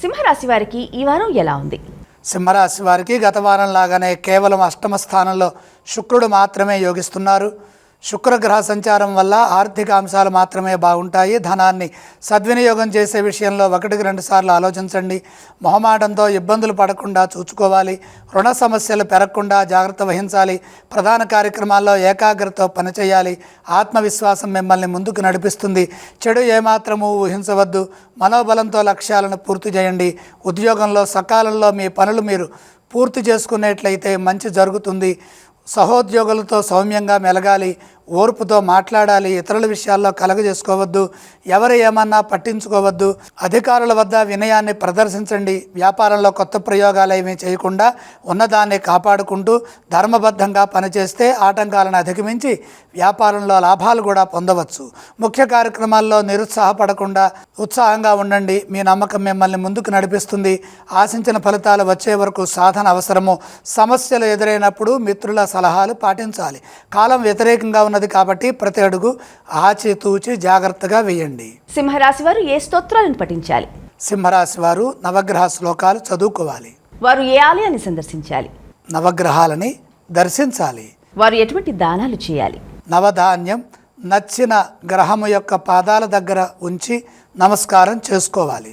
సింహరాశి వారికి ఈ వారం ఎలా ఉంది? సింహరాశి వారికి గత వారం లాగానే కేవలం అష్టమ స్థానంలో శుక్రుడు మాత్రమే యోగిస్తున్నారు. శుక్రగ్రహ సంచారం వల్ల ఆర్థిక అంశాలు మాత్రమే బాగుంటాయి. ధనాన్ని సద్వినియోగం చేసే విషయంలో ఒకటికి రెండు సార్లు ఆలోచించండి. మొహమాటంతో ఇబ్బందులు పడకుండా చూసుకోవాలి. రుణ సమస్యలు పెరగకుండా జాగ్రత్త వహించాలి. ప్రధాన కార్యక్రమాల్లో ఏకాగ్రతతో పనిచేయాలి. ఆత్మవిశ్వాసం మిమ్మల్ని ముందుకు నడిపిస్తుంది. చెడు ఏమాత్రము ఊహించవద్దు. మనోబలంతో లక్ష్యాలను పూర్తి చేయండి. ఉద్యోగంలో సకాలంలో మీ పనులు మీరు పూర్తి చేసుకునేట్లయితే మంచి జరుగుతుంది. సహోద్యోగులతో సౌమ్యంగా మెలగాలి. ఓర్పుతో మాట్లాడాలి ఇతరుల విషయాల్లో కలగజేసుకోవద్దు ఎవరు ఏమన్నా పట్టించుకోవద్దు అధికారుల వద్ద వినయాన్ని ప్రదర్శించండి వ్యాపారంలో కొత్త ప్రయోగాలు ఏమీ చేయకుండా ఉన్నదాన్ని కాపాడుకుంటూ ధర్మబద్ధంగా పనిచేస్తే ఆటంకాలను అధిగమించి వ్యాపారంలో లాభాలు కూడా పొందవచ్చు. ముఖ్య కార్యక్రమాల్లో నిరుత్సాహపడకుండా ఉత్సాహంగా ఉండండి. మీ నమ్మకం మిమ్మల్ని ముందుకు నడిపిస్తుంది. ఆశించిన ఫలితాలు వచ్చే వరకు సాధన అవసరము. సమస్యలు ఎదురైనప్పుడు మిత్రుల సలహాలు పాటించాలి. కాలం వ్యతిరేకంగా ఉన్న ఉన్నది కాబట్టి ప్రతి అడుగు ఆచితూచి జాగ్రత్తగా వేయండి. సింహరాశి వారు ఏ స్తోత్రాలను పఠించాలి? సింహరాశి వారు నవగ్రహ శ్లోకాలు చదువుకోవాలి. వారు ఏ ఆలయాన్ని సందర్శించాలి? నవగ్రహాలని దర్శించాలి. వారు ఎటువంటి దానాలు చేయాలి? నవధాన్యం నచ్చిన గ్రహము యొక్క పాదాల దగ్గర ఉంచి నమస్కారం చేసుకోవాలి.